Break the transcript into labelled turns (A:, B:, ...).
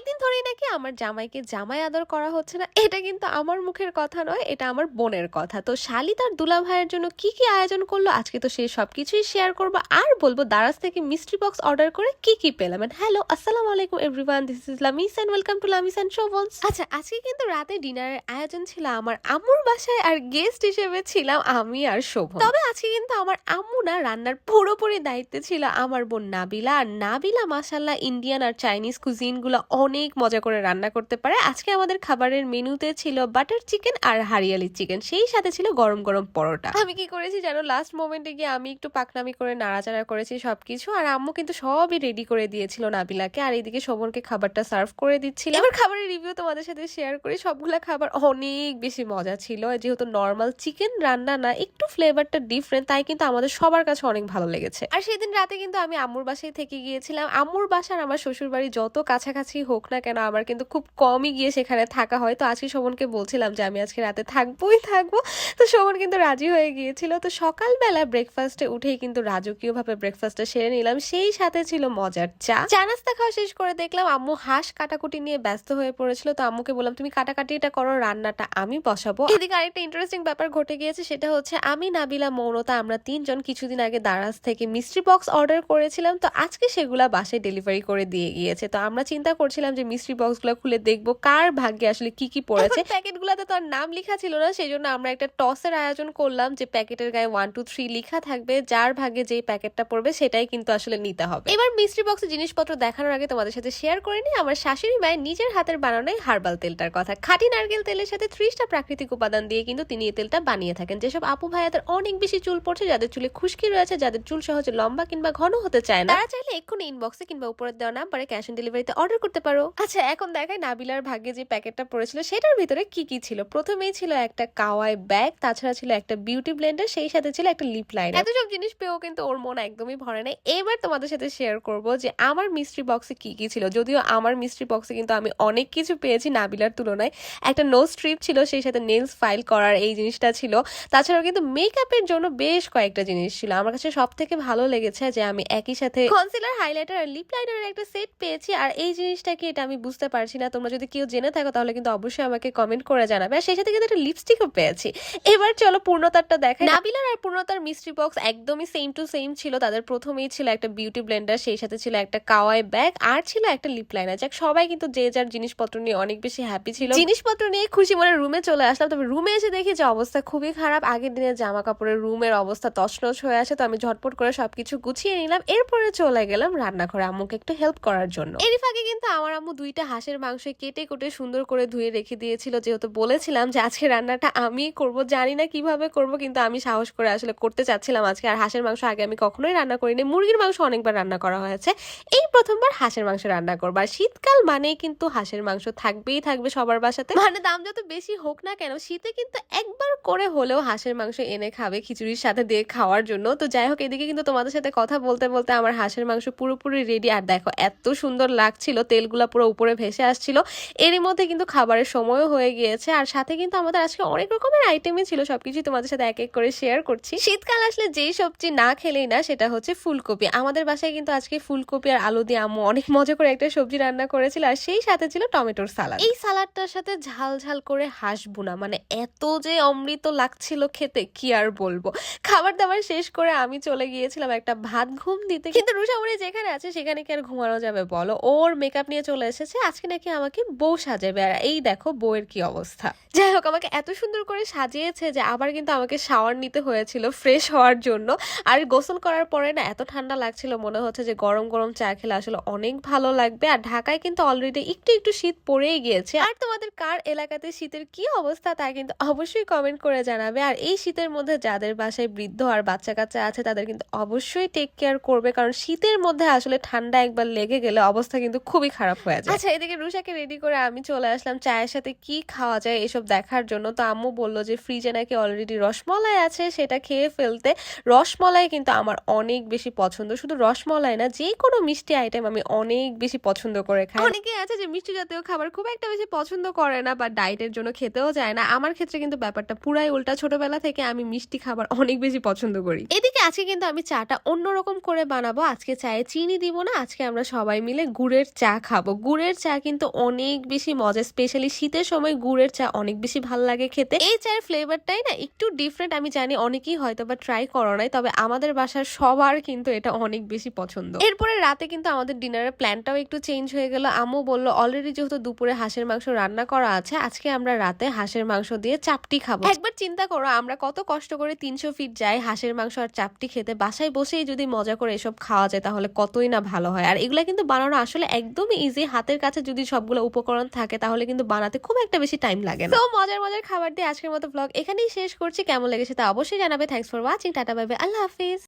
A: কয়েকদিন ধরেই নাকি আমার জামাইকে জামাই আদর করা হচ্ছে না। এটা কিন্তু আমার মুখের কথা নয়, এটা আমার বোনের কথা। তো শালি তার দুলা ভাইয়ের জন্য কি কি আয়োজন করল? আজকে তো সেই সবকিছুই শেয়ার করব। আর বলব, দারাজ থেকে মিস্ট্রি বক্স অর্ডার করে কি কি পেলাম? হ্যালো আসসালামু আলাইকুম everyone this is Lamis and welcome to Lamis and Shovon's আচ্ছা আজকে কিন্তু রাতে ডিনারের আয়োজন ছিল আমার আম্মুর বাসায় আর গেস্ট হিসেবে ছিলাম আমি আর শোভন। তবে আজকে কিন্তু আমার আম্মু না, রান্নার পুরোপুরি দায়িত্বে ছিল আমার বোন নাবিলা। আর নাবিলা মাসাল্লাহ ইন্ডিয়ান আর চাইনিজ কুজিনগুলো অনেক মজা করে রান্না করতে পারে। আজকে আমাদের খাবারের মেনুতে ছিল বাটার চিকেন আর হারিয়ালি চিকেন সেই সাথে ছিল গরম গরম পরোটা। আমি কি করেছি জানো? লাস্ট মোমেন্টে গিয়ে আমি একটু পাকনামি করে নাড়াচাড়া করেছি সবকিছু। আর আম্মু কিন্তু সবই রেডি করে দিয়েছিল নাবিলাকে। আর এইদিকে শোভনকে খাবারটা সার্ভ করে দিচ্ছিল এবার খাবারের রিভিউ তোমাদের সাথে শেয়ার করি। সবগুলা খাবার অনেক বেশি মজা ছিল। যেহেতু নর্মাল চিকেন রান্না না, একটু ফ্লেভারটা ডিফারেন্ট তাই কিন্তু আমাদের সবার কাছে অনেক ভালো লেগেছে। আর সেদিন রাতে কিন্তু আমি আম্মুর বাসায় থেকে গিয়েছিলাম। আম্মুর বাসার আমার শ্বশুর বাড়ি যত কাছাকাছি হোক না কেন, আমার কিন্তু খুব কমই গিয়ে সেখানে থাকা হয়। তো আজকে শোভনকে বলছিলাম যে, আমি আজকে রাতে থাকবোই থাকব। তো শোভন কিন্তু রাজি হয়ে গিয়েছিল। তো সকালবেলা ব্রেকফাস্টে উঠেই কিন্তু রাজকীয়ভাবে ব্রেকফাস্টটা সেরে নিলাম। সেই সাথে ছিল মজার চা। চা নাস্তা খাওয়া শেষ করে দেখলাম আম্মু হাঁস কাটাকুটি নিয়ে ব্যস্ত হয়ে পড়েছিল। তো আম্মুকে বললাম, তুমি কাটাকাটিটা করো, রান্নাটা আমি বসাবো। এদিকে আরেকটা ইন্টারেস্টিং ব্যাপার ঘটে গিয়েছে, সেটা হচ্ছে আমি, নাবিলা, মৌনতা আমরা তিনজন কিছুদিন আগে দারাজ থেকে মিস্ট্রি বক্স অর্ডার করেছিলাম। তো আজকে সেগুলা বাসায় ডেলিভারি করে দিয়ে গিয়েছে। তো আমরা চিন্তা করছিলাম যে মিস্ট্রি বক্সগুলো খুলে দেখব কার ভাগ্যে আসলে কি কি পড়েছে। প্যাকেটগুলোতে তো আর নাম লেখা ছিল না সেই জন্য আমরা একটা টসের আয়োজন করলাম যে প্যাকেটের গায়ে ওয়ান টু থ্রি লেখা থাকবে যার ভাগ্যে যেই প্যাকেটটা পড়বে সেটাই কিন্তু আসলে নিতে হবে। এবার মিস্ট্রি বক্সে জিনিসপত্র দেখানোর আগে তোমাদের সাথে শেয়ার করে নিই আমার শাশুড়ি মায়ের নিজের হাতের বানানো হার্বাল তেলটার কথা। খাঁটি নারকেল তেলের সাথে ত্রিশটা প্রাকৃতিক উপাদান দিয়ে কিন্তু তিনি এই তেলটা বানিয়ে থাকেন। যেসব আপু ভাইয়াদের অনেক বেশি চুল পড়ছে যাদের চুলে খুশকি রয়েছে যাদের চুল সহজে লম্বা কিংবা ঘন হতে চায় না তারা চাইলে এক্ষুনি ইনবক্সে কিংবা উপরের দেওয়া নাম্বারে ক্যাশ অন ডেলিভারিতে অর্ডার করতে পারো। আচ্ছা এখন দেখায় নাবিলার ভাগ্যে যে প্যাকেটটা পড়েছিল, সেটার ভিতরে কি কি ছিল? প্রথমেই ছিল একটা কাওয়াই ব্যাগ, তাছাড়া ছিল একটা বিউটি ব্লেন্ডার, সেই সাথে ছিল একটা লিপ লাইনার। এত সব জিনিস পেয়েও কিন্তু ওর মন একদমই ভরে নাই। এবার তোমাদের সাথে শেয়ার করব যে আমার মিস্ট্রি বক্সে কি কি ছিল। যদিও আমার মিস্ট্রি বক্সে কিন্তু আমি অনেক কিছু পেয়েছি নাবিলার তুলনায়। একটা নো স্ট্রিপ ছিল, সেই সাথে নেলস ফাইল করার এই জিনিসটা ছিল। তাছাড়াও কিন্তু মেকআপের জন্য বেশ কয়েকটা জিনিস ছিল। আমার কাছে সব থেকে ভালো লেগেছে যে আমি একই সাথে কনসিলার হাইলাইটার আর লিপ লাইনারের একটা সেট পেয়েছি। আর এই জিনিসটা কি এটা আমি বুঝতে পারছি না। তোমরা যদি কেউ জেনে থাকো, তাহলে কিন্তু অবশ্যই আমাকে কমেন্ট করে জানাবে। আর সেই সাথে কিন্তু একটা লিপস্টিকও পেয়েছি। এবার চলো পূর্ণতারটা দেখাই। নাবিলার আর পূর্ণতার মিস্ট্রি বক্স একদমই সেম টু সেম ছিল। তাদের প্রথমেই ছিল একটা বিউটি ব্লেন্ডার সেই সাথে ছিল একটা কাওয়াই ব্যাগ আর ছিল একটা লিপ লাইনার যাক, সবাই কিন্তু যে যার জিনিসপত্র নিয়ে অনেক বেশি হ্যাপি ছিল। জিনিসপত্র নিয়ে খুশি মনে রুমে চলে আসলাম। তবে রুমে এসে দেখি যে অবস্থা খুবই খারাপ। আগের দিনের জামা কাপড়ের রুমের অবস্থা তছনছ হয়ে আছে। তো আমি ঝটপট করে সবকিছু গুছিয়ে নিলাম। এরপরে চলে গেলাম রান্নাঘরে আম্মুকে একটু হেল্প করার জন্য। এরই ফাঁকে কিন্তু আমার আম্মু দুইটা হাঁসের মাংস কেটে কুটে সুন্দর করে ধুয়ে রেখে দিয়েছিল, যেহেতু বলেছিলাম যে আজকে রান্নাটা আমি করব। জানি না কীভাবে করব, কিন্তু আমি সাহস করে আসলে করতে চাচ্ছিলাম আজকে। আর হাঁসের মাংস আগে আমি কখনোই রান্না করিনি, মুরগির মাংস অনেকবার রান্না করা হয়েছে। এই প্রথমবার হাঁসের মাংস রান্না করব। আর শীতকাল মানেই কিন্তু হাঁসের মাংস থাকবেই থাকবে সবার বাসাতে। মানে দাম যত বেশি হোক না কেন, শীতে কিন্তু একবার করে হলেও হাঁসের মাংস এনে খাবে খিচুড়ির সাথে দিয়ে খাওয়ার জন্য। তো যাই হোক, এদিকে কিন্তু তোমাদের সাথে কথা বলতে বলতে আমার হাঁসের মাংস পুরোপুরি রেডি আর দেখো, এত সুন্দর লাগছিল তেলগুলো পুরো উপরে ভেসে আসছিল। এরই মধ্যে কিন্তু খাবারের সময়ও হয়ে গিয়েছে। আর সাথে কিন্তু আমাদের আজকে অনেক রকমের আইটেমই ছিল, সবকিছু তোমাদের সাথে এক এক করে শেয়ার করছি। শীতকাল আসলে যেই সবজি না খেলেই না, সেটা হচ্ছে ফুলকপি। আমাদের বাসায় কিন্তু আজকে ফুলকপি আর আলু দিয়ে আম্মু অনেক মজা করে একটা সবজি রান্না করেছিল, আর সেই সাথে ছিল টমেটোর সালাদ। এই সালাদটার সাথে ঝাল ঝাল করে হাঁস বুনা মানে এত যে অমৃত লাগছিল খেতে, কি আর বলব? খাবার দাবার শেষ করে আমি চলে গিয়েছিলাম একটা ভাত ঘুম দিতে। কিন্তু রুষামুড়ি যেখানে আছে, সেখানে কি আর ঘুমানো যাবে বলো? ওর মেকআপ নিয়ে চলে এসেছে, আজকে নাকি আমাকে বউ সাজাবে। আর এই দেখো বউয়ের কি অবস্থা। যাই হোক, আমাকে এত সুন্দর করে সাজিয়েছে যে আবার কিন্তু আমাকে শাওয়ার নিতে হয়েছিল ফ্রেশ হওয়ার জন্য। আর গোসল করার পরে না এত ঠান্ডা লাগছিল, মনে হচ্ছে যে গরম গরম চা খেলে আসলে অনেক ভালো লাগবে। আর ঢাকায় কিন্তু অলরেডি একটু একটু শীত পড়েই গিয়েছে। আর তোমাদের কার এলাকাতে শীতের কি অবস্থা তা কিন্তু অবশ্যই কমেন্ট করে জানাবে। আর এই শীতের মধ্যে যাদের বাসায় বৃদ্ধ আর বাচ্চা কাচ্চা আছে, তাদের কিন্তু অবশ্যই টেক কেয়ার করবে। কারণ শীতের মধ্যে আসলে ঠান্ডা একবার লেগে গেলে অবস্থা কিন্তু খুবই খারাপ হয়ে যায়। আচ্ছা এদিকে রুষাকে রেডি করে আমি চলে আসলাম চায়ের সাথে কি খাওয়া যায় এসব দেখার জন্য। তো আম্মু বলল যে ফ্রিজে নাকি অলরেডি রসমলাই আছে সেটা খেয়ে ফেলতে। রসমলাই কিন্তু আমার অনেক বেশি পছন্দ। শুধু রসমলাই না যে কোনো মিষ্টি আইটেম আমি অনেক বেশি পছন্দ করে খাই। অনেকে আছে যে মিষ্টি জাতীয় খাবার খুব একটা বেশি পছন্দ করে না বা ডায়েটের জন্য খেতেও যায় না। আমার ক্ষেত্রে কিন্তু ব্যাপারটা পুরাই উল্টা। ছোটবেলা থেকে আমি মিষ্টি খাবার অনেক বেশি পছন্দ করি। এদিকে আজকে কিন্তু আমি চাটা অন্যরকম করে বানাবো। আজকে চায়ে চিনি দিব না আজকে আমরা সবাই মিলে গুড়ের চা খাব। খাব। গুড়ের চা কিন্তু অনেক বেশি মজা স্পেশালি শীতের সময় গুড়ের চা অনেক বেশি ভালো লাগে খেতে। এই চায়ের ফ্লেভারটাই না একটু ডিফারেন্ট আমি জানি অনেকেই হয়তো বা ট্রাই করো নাই, তবে আমাদের বাসার সবার কিন্তু এটা অনেক বেশি পছন্দ। এরপরে রাতে কিন্তু আমাদের ডিনারের প্ল্যানটাও একটু চেঞ্জ হয়ে গেল। আম্মু বলল অলরেডি যেহেতু দুপুরে হাঁসের মাংস রান্না করা আছে, আজকে আমরা রাতে হাঁসের মাংস দিয়ে চাপটি খাব। একবার চিন্তা করো, আমরা কত কষ্ট করে তিনশো ফিট যাই হাঁসের মাংস আর চাপটি খেতে। বাসায় বসেই যদি মজা করে এসব খাওয়া যায়, তাহলে কতই না ভালো হয়। আর এগুলা কিন্তু বানানো আসলে একদমই ইজি হাতের কাছে যদি সবগুলো উপকরণ থাকে, তাহলে কিন্তু বানাতে খুব একটা বেশি টাইম লাগে না। তো মজার মজার খাবার দিয়ে আজকের মতো ব্লগ এখানেই শেষ করছি। কেমন লেগেছে তা অবশ্যই জানাবে। Thanks for watching tata bye Allah Hafiz.